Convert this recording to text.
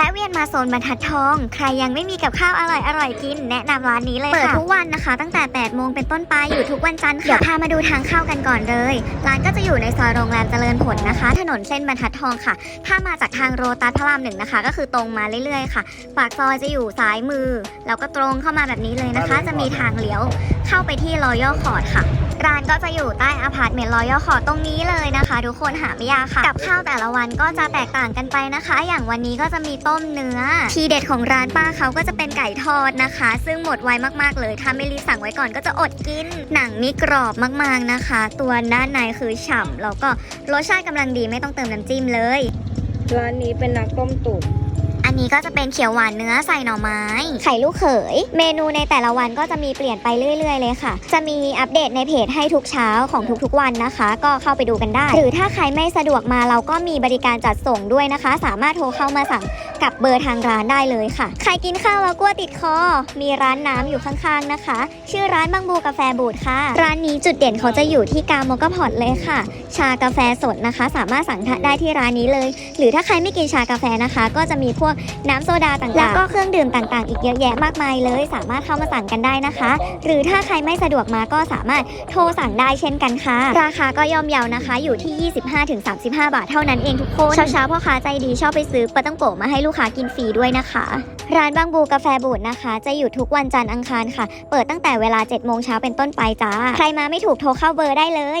วะเวียนมาโซนบรรทัดทอง ใครยังไม่มีกับข้าวอร่อยอร่อยๆกิน แนะนำร้านนี้เลยค่ะ เปิดทุกวันนะคะ ตั้งแต่ 8 โมงเป็นต้นไปอยู่ทุกวันจันทร์ค่ะ เดี๋ยวพามาดูทางเข้ากันก่อนเลย ร้านก็จะอยู่ในซอยโรงแรมเจริญผลนะคะ ถนนเส้นบรรทัดทองค่ะ ถ้ามาจากทางโรตัสพระรามหนึ่งนะคะ ก็คือตรงมาเรื่อยๆค่ะ ปากซอยจะอยู่ซ้ายมือ แล้วก็ตรงเข้ามาแบบนี้เลยนะคะ จะมีทางเลี้ยว เข้าไปที่รอยัลคอร์ดค่ะ ร้านก็จะอยู่ใต้อพาร์ตเมนต์รอยัลคอร์ตรงนี้เลยนะคะ ทุกคนหาไม่ยากค่ะ กับข้าวแต่ละวันก็จะแตกต่างกันไปนะคะ อย่างวันนี้ก็จะมีต้มเนื้อ ทีเด็ดของร้านป้าเขาก็จะเป็นไก่ทอดนะคะ ซึ่งหมดไวมากๆเลยถ้าไม่รีบสั่งไว้ก่อนก็จะอดกิน หนังนี่กรอบมากๆนะคะ ตัวด้านในคือฉ่ำแล้วก็รสชาติกำลังดีไม่ต้องเติมน้ำจิ้มเลย ร้านนี้เป็นนักต้มตุ๋น อันนี้ก็จะเป็นเขียวหวานเนื้อใส่หน่อไม้ ไข่ลูกเขย เมนูในแต่ละวันก็จะมีเปลี่ยนไปเรื่อย ๆ เลยค่ะ จะมีอัปเดตในเพจให้ทุกเช้าของทุกๆวันนะคะ ก็เข้าไปดูกันได้ หรือถ้าใครไม่สะดวกมาเราก็มีบริการจัดส่งด้วยนะคะ สามารถโทรเข้ามาสั่ง กับเบอร์ทางร้านได้เลยค่ะ ใครกินข้าวแล้วกลัวติดคอ มีร้านน้ำอยู่ข้างๆนะคะ ชื่อร้านบางบูกาแฟบูดค่ะ ร้านนี้จุดเด่นเขาจะอยู่ที่กาโมกพอตเลยค่ะ ชากาแฟสดนะคะ สามารถสั่งได้ที่ร้านนี้เลย หรือถ้าใครไม่กินชากาแฟนะคะ ก็จะมีพวกน้ำโซดาต่างๆ แล้วก็เครื่องดื่มต่างๆ อีกเยอะแยะมากมายเลย สามารถเข้ามาสั่งกันได้นะคะ หรือถ้าใครไม่สะดวกมาก็สามารถโทรสั่งได้เช่นกันค่ะ ราคาก็ย่อมเยานะคะ อยู่ที่ 25-35 บาทเท่านั้นเองทุกคน เช้าๆพ่อค้าใจดีชอบไปซื้อปาตั้งโกมาให้ลูกลูกค้ากินฟรีด้วยนะคะ ร้านบางบูกาแฟบูดนะคะ จะอยู่ทุกวันจันทร์อังคารค่ะ เปิดตั้งแต่เวลา7โมงเช้าเป็นต้นไปจ้า ใครมาไม่ถูกโทรเข้าเบอร์ได้เลย